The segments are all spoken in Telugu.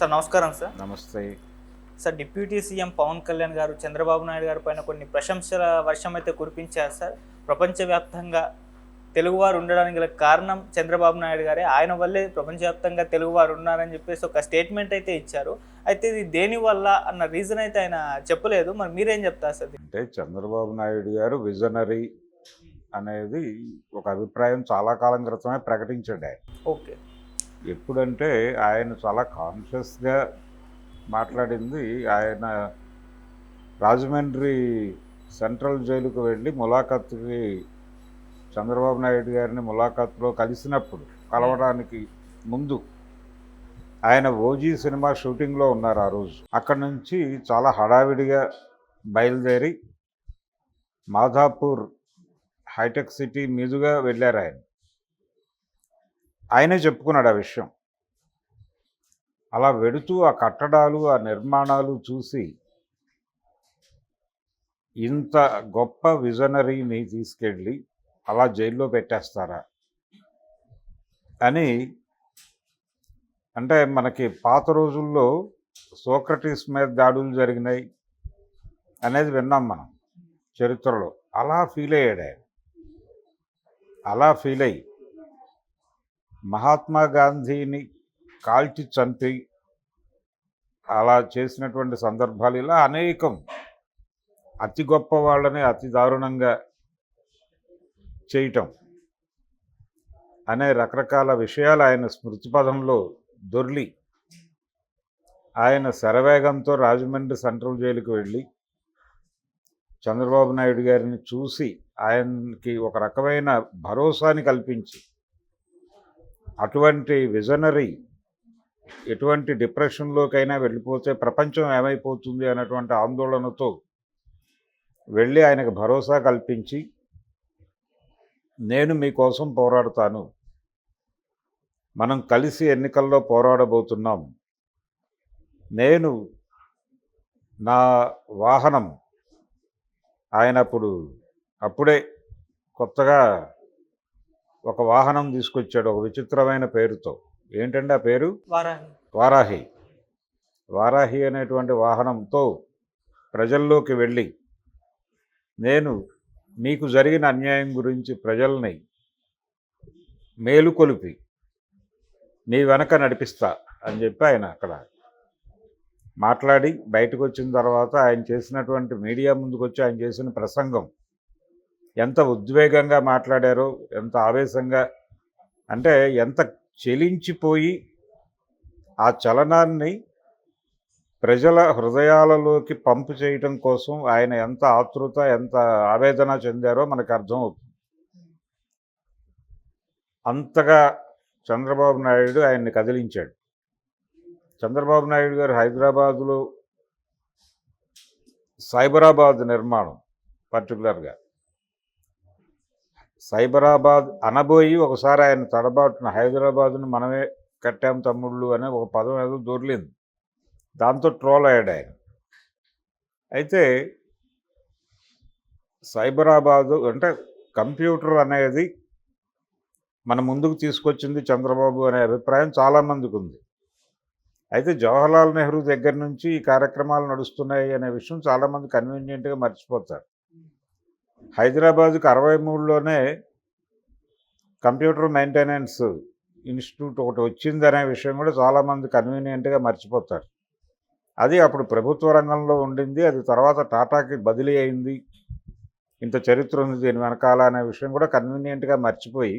సార్ నమస్కారం సార్. నమస్తే. Sir deputy CM Pawan Kalyan garu Chandrababu Naidu గారి పైన కొన్ని ప్రశంసల వర్షం అయితే కురిపించారు సార్. ప్రపంచవ్యాప్తంగా తెలుగువారు ఉండడానికి గల కారణం చంద్రబాబు నాయుడు గారే. ఆయన వల్లే ప్రపంచవ్యాప్తంగా తెలుగువారు ఉన్నారని చెప్పేసి ఒక స్టేట్మెంట్ అయితే ఇచ్చారు. అయితే ఇది దేని వల్ల అన్న రీజన్ అయితే ఆయన చెప్పలేదు. మరి మీరేం చెప్తారు సార్? అంటే చంద్రబాబు నాయుడు గారు విజనరీ అనేది ఒక అభిప్రాయం చాలా కాలం క్రితమే ప్రకటించాడు ఆయన. ఓకే. ఎప్పుడంటే ఆయన చాలా కాన్షియస్గా మాట్లాడింది. ఆయన రాజమండ్రి సెంట్రల్ జైలుకు వెళ్ళి ములాఖత్కి చంద్రబాబు నాయుడు గారిని ములాఖత్లో కలిసినప్పుడు కలవడానికి ముందు ఆయన ఓజీ సినిమా షూటింగ్లో ఉన్నారు ఆ రోజు. అక్కడి నుంచి చాలా హడావిడిగా బయలుదేరి మాధాపూర్ హైటెక్ సిటీ మీదుగా వెళ్ళారు ఆయన. ఆయనే చెప్పుకున్నాడు ఆ విషయం. అలా వెడుతూ ఆ కట్టడాలు ఆ నిర్మాణాలు చూసి ఇంత గొప్ప విజనరీని తీసుకెళ్ళి అలా జైల్లో పెట్టేస్తారా అని అంటే మనకి పాత రోజుల్లో సోక్రటీస్ మీద దాడులు జరిగినాయి అనేది విన్నాం మనం చరిత్రలో. అలా ఫీల్ అయ్యాడు ఆయన. అలా ఫీల్ అయ్యి మహాత్మా గాంధీని కాల్చి చంపి అలా చేసినటువంటి సందర్భాలు ఇలా అనేకం. అతి గొప్ప వాళ్ళని అతి దారుణంగా చేయటం అనే రకరకాల విషయాలు ఆయన స్మృతిపదంలో దొర్లి ఆయన శరవేగంతో రాజమండ్రి సెంట్రల్ జైలుకు వెళ్ళి చంద్రబాబు నాయుడు గారిని చూసి ఆయనకి ఒక రకమైన భరోసాని కల్పించి అటువంటి విజనరీ ఎటువంటి డిప్రెషన్లోకైనా వెళ్ళిపోతే ప్రపంచం ఏమైపోతుంది అనేటువంటి ఆందోళనతో వెళ్ళి ఆయనకు భరోసా కల్పించి నేను మీకోసం పోరాడతాను. మనం కలిసి ఎన్నికల్లో పోరాడబోతున్నాం. నేను నా వాహనం ఆయన అప్పుడు అప్పుడే కొత్తగా ఒక వాహనం తీసుకొచ్చాడు ఒక విచిత్రమైన పేరుతో. ఏంటంటే ఆ పేరు? వారాహి. వారాహి. వారాహి అనేటువంటి వాహనంతో ప్రజల్లోకి వెళ్ళి నేను మీకు జరిగిన అన్యాయం గురించి ప్రజల్ని మేలుకొలిపి మీ వెనక నడిపిస్తా అని చెప్పి ఆయన అక్కడ మాట్లాడి బయటకు వచ్చిన తర్వాత ఆయన చేసినటువంటి మీడియా ముందుకు వచ్చి ఆయన చేసిన ప్రసంగం ఎంత ఉద్వేగంగా మాట్లాడారో ఎంత ఆవేశంగా అంటే ఎంత చెలించిపోయి ఆ చలనాన్ని ప్రజల హృదయాలలోకి పంపు చేయటం కోసం ఆయన ఎంత ఆతృత ఎంత ఆవేదన చెందారో మనకు అర్థం అవుతుంది అంతగా చంద్రబాబు నాయుడు ఆయన్ని కదిలించాడు. చంద్రబాబు నాయుడు గారు హైదరాబాదులో సైబరాబాద్ నిర్మాణం పర్టికులర్గా సైబరాబాద్ అనబోయి ఒకసారి ఆయన తడబాటున హైదరాబాదును మనమే కట్టాం తమ్ముళ్ళు అనే ఒక పదం ఏదో దొర్లింది. దాంతో ట్రోల్ అయ్యాడు ఆయన. అయితే సైబరాబాదు అంటే కంప్యూటర్ అనేది మన ముందుకు తీసుకొచ్చింది చంద్రబాబు అనే అభిప్రాయం చాలామందికి ఉంది. అయితే జవహర్లాల్ నెహ్రూ దగ్గర నుంచి ఈ కార్యక్రమాలు నడుస్తున్నాయి అనే విషయం చాలామంది కన్వీనియంట్గా మర్చిపోతారు. హైదరాబాద్కు అరవై మూడులోనే కంప్యూటర్ మెయింటెనెన్స్ ఇన్స్టిట్యూట్ ఒకటి వచ్చిందనే విషయం కూడా చాలామంది కన్వీనియంట్గా మర్చిపోతారు. అది అప్పుడు ప్రభుత్వ రంగంలో ఉండింది అది తర్వాత టాటాకి బదిలీ అయింది. ఇంత చరిత్ర ఉంది దీని వెనకాల అనే విషయం కూడా కన్వీనియంట్గా మర్చిపోయి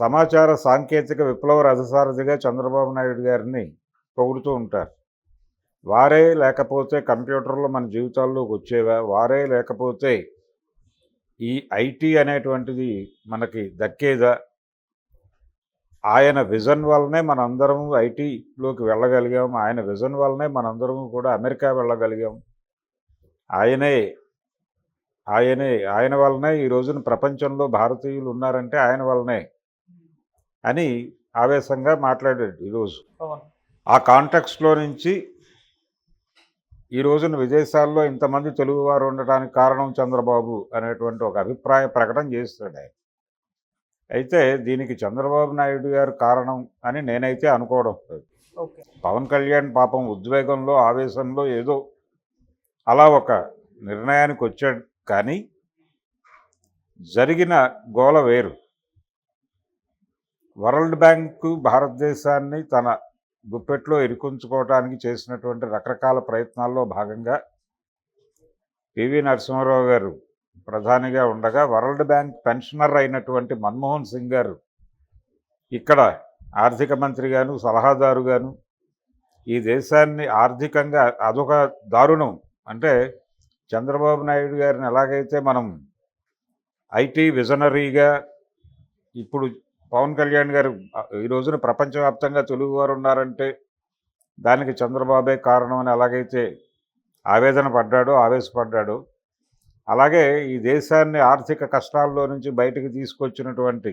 సమాచార సాంకేతిక విప్లవ రథసారథిగా చంద్రబాబు నాయుడు గారిని పొగుడుతూ ఉంటారు. వారే లేకపోతే కంప్యూటర్లు మన జీవితాల్లోకి వచ్చేవా? వారే లేకపోతే ఈ ఐటీ అనేటువంటిది మనకి దక్కేదా? ఆయన విజన్ వల్లనే మనందరం ఐటీలోకి వెళ్ళగలిగాం. ఆయన విజన్ వల్లనే మనందరం కూడా అమెరికా వెళ్ళగలిగాం. ఆయనే ఆయనే ఆయన వల్లనే ఈ రోజున ప్రపంచంలో భారతీయులు ఉన్నారంటే ఆయన వల్లనే అని ఆవేశంగా మాట్లాడాడు ఈరోజు ఆ కాంటెక్స్ట్లో నుంచి ఈ రోజున విదేశాల్లో ఇంతమంది తెలుగువారు ఉండటానికి కారణం చంద్రబాబు అనేటువంటి ఒక అభిప్రాయ ప్రకటన చేస్తాడు ఆయన. అయితే దీనికి చంద్రబాబు నాయుడు గారు కారణం అని నేనైతే అనుకోవడం పవన్ కళ్యాణ్ పాపం ఉద్వేగంలో ఆవేశంలో ఏదో అలా ఒక నిర్ణయానికి వచ్చాడు. కానీ జరిగిన గోల వేరు. వరల్డ్ బ్యాంకు భారతదేశాన్ని తన గుప్పెట్లో ఇరుకుంచుకోవడానికి చేసినటువంటి రకరకాల ప్రయత్నాల్లో భాగంగా పివి నరసింహారావు గారు ప్రధానిగా ఉండగా వరల్డ్ బ్యాంక్ పెన్షనర్ అయినటువంటి మన్మోహన్ సింగ్ గారు ఇక్కడ ఆర్థిక మంత్రిగాను సలహాదారుగాను ఈ దేశాన్ని ఆర్థికంగా అదొక దారుణం. అంటే చంద్రబాబు నాయుడు గారిని ఎలాగైతే మనం ఐటీ విజనరీగా ఇప్పుడు పవన్ కళ్యాణ్ గారు ఈ రోజున ప్రపంచవ్యాప్తంగా తెలుగువారు ఉన్నారంటే దానికి చంద్రబాబే కారణం అని ఎలాగైతే ఆవేదన పడ్డాడో ఆవేశపడ్డాడో అలాగే ఈ దేశాన్ని ఆర్థిక కష్టాల్లో నుంచి బయటకు తీసుకొచ్చినటువంటి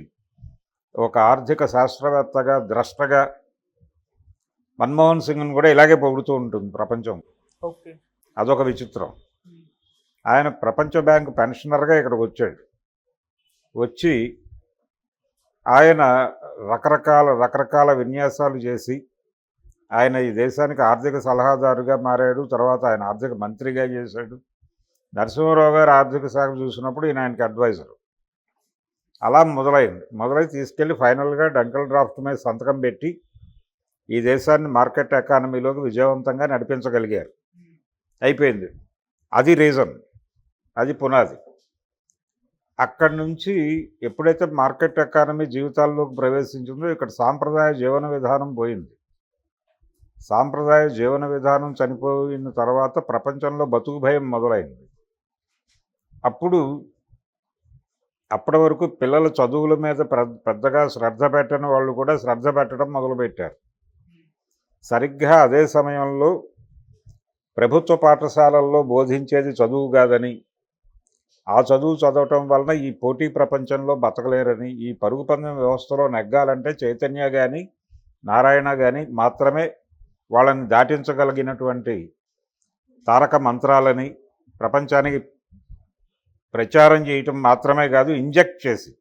ఒక ఆర్థిక శాస్త్రవేత్తగా ద్రష్టగా మన్మోహన్ సింగ్ను కూడా ఇలాగే పొగుడుతూ ఉంటుంది ప్రపంచం. ఓకే. అదొక విచిత్రం. ఆయన ప్రపంచ బ్యాంక్ పెన్షనర్గా ఇక్కడికి వచ్చాడు. వచ్చి ఆయన రకరకాల రకరకాల విన్యాసాలు చేసి ఆయన ఈ దేశానికి ఆర్థిక సలహాదారుగా మారాడు తర్వాత ఆయన ఆర్థిక మంత్రిగా చేశాడు. నరసింహారావు గారు ఆర్థిక శాఖ చూసినప్పుడు ఈయన ఆయనకి అడ్వైజర్ అలా మొదలైంది. మొదలై తీసుకెళ్ళి ఫైనల్గా డంకల్ డ్రాఫ్ట్ మీద సంతకం పెట్టి ఈ దేశాన్ని మార్కెట్ ఎకానమీలోకి విజయవంతంగా నడిపించగలిగారు. అయిపోయింది. అది రీజన్. అది పునాది. అక్కడి నుంచి ఎప్పుడైతే మార్కెట్ ఎకానమీ జీవితాల్లోకి ప్రవేశించిందో ఇక్కడ సాంప్రదాయ జీవన విధానం పోయింది. సాంప్రదాయ జీవన విధానం చనిపోయిన తర్వాత ప్రపంచంలో బతుకు భయం మొదలైంది. అప్పుడు అప్పటి వరకు పిల్లల చదువుల మీద పెద్దగా శ్రద్ధ పెట్టని వాళ్ళు కూడా శ్రద్ధ పెట్టడం మొదలుపెట్టారు. సరిగ్గా అదే సమయంలో ప్రభుత్వ పాఠశాలల్లో బోధించేది చదువు కాదని ఆ చదువు చదవటం వలన ఈ పోటీ ప్రపంచంలో బతకలేరని ఈ పరుగు పందెం వ్యవస్థలో నెగ్గాలంటే చైతన్య కానీ నారాయణ కానీ మాత్రమే వాళ్ళని దాటించగలిగినటువంటి తారక మంత్రాలని ప్రపంచానికి ప్రచారం చేయటం మాత్రమే కాదు ఇంజెక్ట్ చేసి.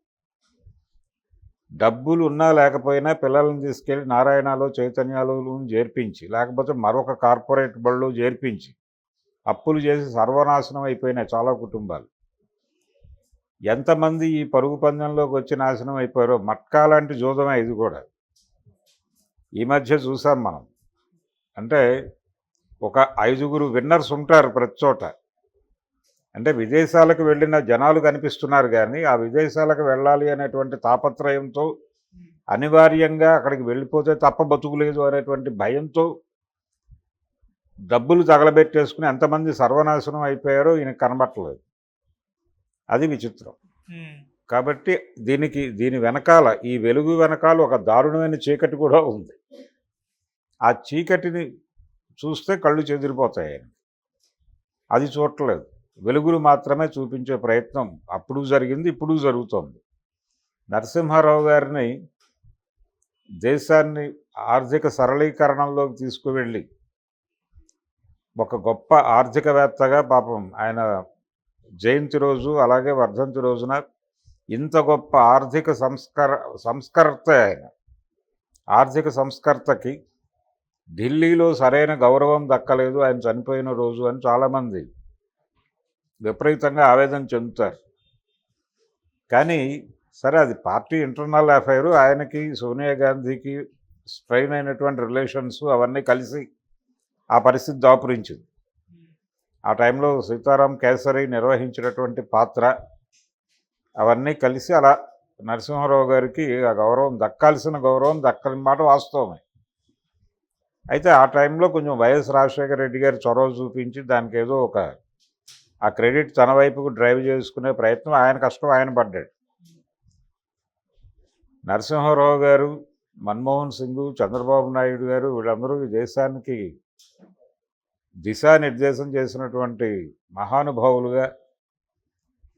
డబ్బులు ఉన్నా లేకపోయినా పిల్లల్ని తీసుకెళ్ళి నారాయణలో చైతన్యాలు చేర్పించి లేకపోతే మరొక కార్పొరేట్ బళ్ళు చేర్పించి అప్పులు చేసి సర్వనాశనం అయిపోయినాయి చాలా కుటుంబాలు. ఎంతమంది ఈ పరుగు పందెంలోకి వచ్చి నాశనం అయిపోయారో మట్కా లాంటి జూదమే ఇది కూడా. ఈ మధ్య చూసాం మనం. అంటే ఒక ఐదుగురు విన్నర్స్ ఉంటారు ప్రతి చోట. అంటే విదేశాలకు వెళ్ళిన జనాలు కనిపిస్తున్నారు కానీ ఆ విదేశాలకు వెళ్ళాలి అనేటువంటి తాపత్రయంతో అనివార్యంగా అక్కడికి వెళ్ళిపోతే తప్ప బతుకులేదు అనేటువంటి భయంతో డబ్బులు తగలబెట్టేసుకుని ఎంతమంది సర్వనాశనం అయిపోయారో ఈయన కనబట్టలేదు అది విచిత్రం. కాబట్టి దీనికి దీని వెనకాల ఈ వెలుగు వెనకాల ఒక దారుణమైన చీకటి కూడా ఉంది ఆ చీకటిని చూస్తే కళ్ళు చెదిరిపోతాయి ఆయనకి. అది చూడట్లేదు వెలుగులు మాత్రమే చూపించే ప్రయత్నం అప్పుడు జరిగింది ఇప్పుడు జరుగుతోంది నరసింహారావు గారిని దేశాన్ని ఆర్థిక సరళీకరణంలోకి తీసుకువెళ్ళి ఒక గొప్ప ఆర్థికవేత్తగా పాపం ఆయన జయంతి రోజు అలాగే వర్ధంతి రోజున ఇంత గొప్ప ఆర్థిక సంస్కర సంస్కర్త ఆయన. ఆర్థిక సంస్కర్తకి ఢిల్లీలో సరైన గౌరవం దక్కలేదు ఆయన చనిపోయిన రోజు అని చాలామంది విపరీతంగా ఆవేదన చెందుతారు. కానీ సరే అది పార్టీ ఇంటర్నల్ అఫైరు ఆయనకి సోనియా గాంధీకి స్ట్రైన్ అయినటువంటి రిలేషన్స్ అవన్నీ కలిసి ఆ పరిస్థితి దాపురించింది. ఆ టైంలో సీతారాం కేసరి నిర్వహించినటువంటి పాత్ర అవన్నీ కలిసి అలా నరసింహారావు గారికి ఆ గౌరవం దక్కాల్సిన గౌరవం దక్కని మాట వాస్తవమే. అయితే ఆ టైంలో కొంచెం వైఎస్ రాజశేఖర రెడ్డి గారు చొరవ చూపించి దానికి ఏదో ఒక ఆ క్రెడిట్ తన వైపుకు డ్రైవ్ చేసుకునే ప్రయత్నం ఆయన కష్టం ఆయన పడ్డాడు. నరసింహారావు గారు మన్మోహన్ సింగ్ చంద్రబాబు నాయుడు గారు వీళ్ళందరూ దేశానికి దిశానిర్దేశం చేసినటువంటి మహానుభావులుగా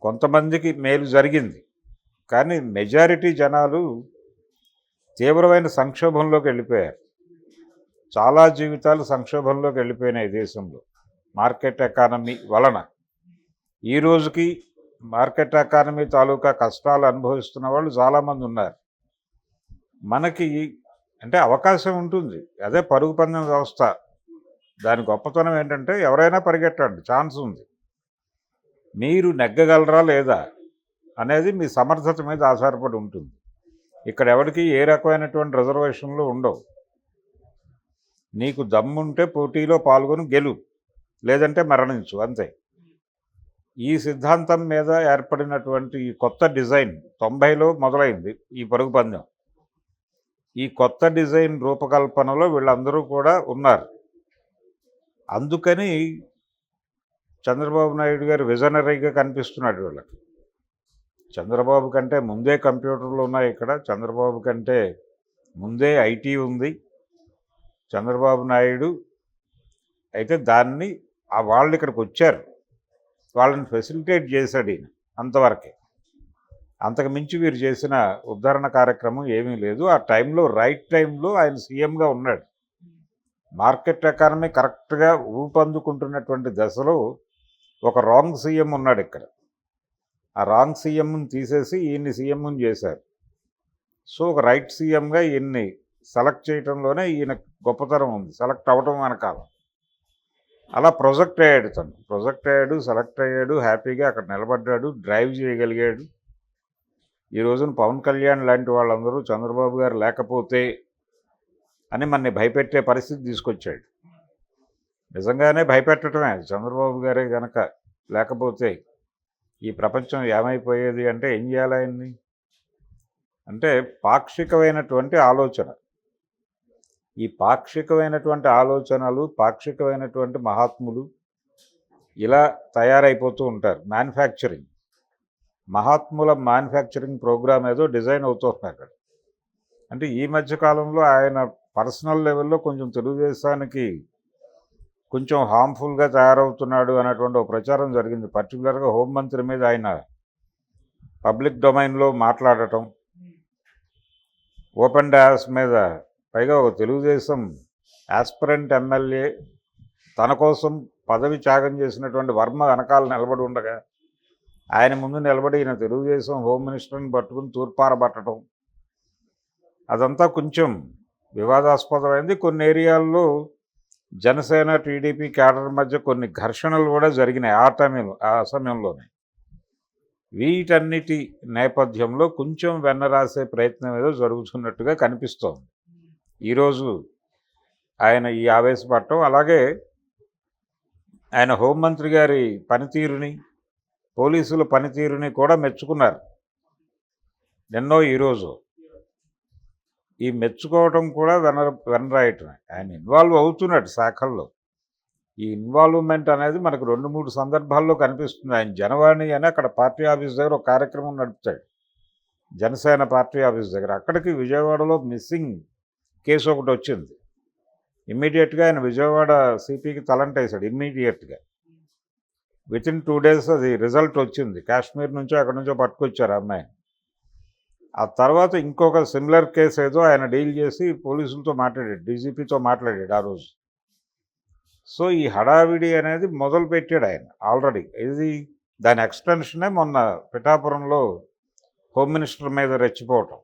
కొంతమందికి మేలు జరిగింది. కానీ మెజారిటీ జనాలు తీవ్రమైన సంక్షోభంలోకి వెళ్ళిపోయారు. చాలా జీవితాలు సంక్షోభంలోకి వెళ్ళిపోయినాయి దేశంలో. మార్కెట్ ఎకానమీ వలన. ఈ రోజుకి మార్కెట్ ఎకానమీ తాలూకా కష్టాలు అనుభవిస్తున్న వాళ్ళు చాలామంది ఉన్నారు. మనకి అంటే అవకాశం ఉంటుంది. అదే పరుగు పందెం వ్యవస్థ. దాని గొప్పతనం ఏంటంటే ఎవరైనా పరిగెట్టండి ఛాన్స్ ఉంది. మీరు నెగ్గగలరా లేదా అనేది మీ సమర్థత మీద ఆధారపడి ఉంటుంది. ఇక్కడ ఎవరికి ఏ రకమైనటువంటి రిజర్వేషన్లు ఉండవు. నీకు దమ్ముంటే పోటీలో పాల్గొని గెలు లేదంటే మరణించు అంతే. ఈ సిద్ధాంతం మీద ఏర్పడినటువంటి ఈ కొత్త డిజైన్ తొంభైలో మొదలైంది ఈ పరుగు పందెం. ఈ కొత్త డిజైన్ రూపకల్పనలో వీళ్ళందరూ కూడా ఉన్నారు. అందుకని చంద్రబాబు నాయుడు గారు విజనరీగా కనిపిస్తున్నాడు వీళ్ళకి. చంద్రబాబు కంటే ముందే కంప్యూటర్లు ఉన్నాయి ఇక్కడ. చంద్రబాబు కంటే ముందే ఐటీ ఉంది. చంద్రబాబు నాయుడు అయితే దాన్ని ఆ వాళ్ళు ఇక్కడికి వచ్చారు. వాళ్ళని ఫెసిలిటేట్ చేశాడు ఈయన అంతవరకే. అంతకు మించి వీరు చేసిన ఉద్ధరణ కార్యక్రమం ఏమీ లేదు. ఆ టైంలో రైట్ టైంలో ఆయన సీఎంగా ఉన్నాడు. మార్కెట్ ఎకానమీ కరెక్ట్గా ఊపందుకుంటున్నటువంటి దశలో ఒక రాంగ్ సీఎం ఉన్నాడు ఇక్కడ. ఆ రాంగ్ సీఎంని తీసేసి ఈయన్ని సీఎంని చేశారు. సో ఒక రైట్ సీఎంగా ఈయన్ని సెలెక్ట్ చేయడంలోనే ఈయన గొప్పతనం ఉంది. సెలెక్ట్ అవ్వటం వెనకాల. అలా ప్రొజెక్ట్ అయ్యాడు తను. ప్రొజెక్ట్ అయ్యాడు సెలెక్ట్ అయ్యాడు హ్యాపీగా అక్కడ నిలబడ్డాడు డ్రైవ్ చేయగలిగాడు. ఈ రోజున పవన్ కళ్యాణ్ లాంటి వాళ్ళందరూ చంద్రబాబు గారు లేకపోతే అని మనని భయపెట్టే పరిస్థితి తీసుకొచ్చాడు. నిజంగానే భయపెట్టడమే. చంద్రబాబు గారే గనక లేకపోతే ఈ ప్రపంచం ఏమైపోయేది అంటే ఏం చేయాలి ఆయన్ని? అంటే పాక్షికమైనటువంటి ఆలోచన. ఈ పాక్షికమైనటువంటి ఆలోచనలు పాక్షికమైనటువంటి మహాత్ములు ఇలా తయారైపోతూ ఉంటారు. మ్యానుఫ్యాక్చరింగ్. మహాత్ముల మ్యానుఫ్యాక్చరింగ్ ప్రోగ్రామ్ ఏదో డిజైన్ అవుతుంది అక్కడ. అంటే ఈ మధ్య కాలంలో ఆయన పర్సనల్ లెవెల్లో కొంచెం తెలుగుదేశానికి కొంచెం హార్మ్ఫుల్గా తయారవుతున్నాడు అనేటువంటి ఒక ప్రచారం జరిగింది. పర్టికులర్గా హోంమంత్రి మీద ఆయన పబ్లిక్ డొమైన్లో మాట్లాడటం ఓపెన్ డ్యాస్ మీద పైగా ఒక తెలుగుదేశం ఆస్పిరెంట్ ఎమ్మెల్యే తన కోసం పదవి త్యాగం చేసినటువంటి వర్మ వెనకాల నిలబడి ఉండగా ఆయన ముందు నిలబడి ఈయన తెలుగుదేశం హోమ్ మినిస్టర్ని పట్టుకుని తూర్పారబట్టడం అదంతా కొంచెం వివాదాస్పదమైంది. కొన్ని ఏరియాల్లో జనసేన టీడీపీ క్యాడర్ మధ్య కొన్ని ఘర్షణలు కూడా జరిగినాయి ఆ టైంలో ఆ సమయంలోనే. వీటన్నిటి నేపథ్యంలో కొంచెం వెన్నరాసే ప్రయత్నం ఏదో జరుగుతున్నట్టుగా కనిపిస్తోంది. ఈరోజు ఆయన ఈ ఆవేశపడటం అలాగే ఆయన హోంమంత్రి గారి పనితీరుని పోలీసుల పనితీరుని కూడా మెచ్చుకున్నారు. నిన్నో ఈరోజు ఈ మెచ్చుకోవడం కూడా వెన వెనరాయటమే. ఆయన ఇన్వాల్వ్ అవుతున్నాడు శాఖల్లో. ఈ ఇన్వాల్వ్మెంట్ అనేది మనకు రెండు మూడు సందర్భాల్లో కనిపిస్తుంది. ఆయన జనవాణి అని అక్కడ పార్టీ ఆఫీస్ దగ్గర ఒక కార్యక్రమం నడుపుతాడు. జనసేన పార్టీ ఆఫీస్ దగ్గర. అక్కడికి విజయవాడలో మిస్సింగ్ కేసు ఒకటి వచ్చింది. ఇమ్మీడియట్గా ఆయన విజయవాడ సిపికి తలంటేశాడు ఇమ్మీడియట్గా. విత్ ఇన్ టూ డేస్ అది రిజల్ట్ వచ్చింది. కాశ్మీర్ నుంచో అక్కడి నుంచో పట్టుకొచ్చారు అమ్మాయిని. ఆ తర్వాత ఇంకొక సిమిలర్ కేసు ఏదో ఆయన డీల్ చేసి పోలీసులతో మాట్లాడాడు డీజీపీతో మాట్లాడాడు ఆ రోజు. సో ఈ హడావిడి అనేది మొదలు పెట్టాడు ఆయన ఆల్రెడీ ఇది దాని ఎక్స్టెన్షనే మొన్న పిఠాపురంలో హోమ్ మినిస్టర్ మీద రెచ్చిపోవటం.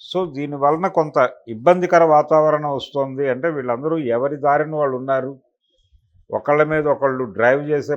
సో దీని వలన కొంత ఇబ్బందికర వాతావరణం వస్తుంది అంటే వీళ్ళందరూ ఎవరి దారిన వాళ్ళు ఉన్నారు? ఒకళ్ళ మీద ఒకళ్ళు డ్రైవ్ చేసే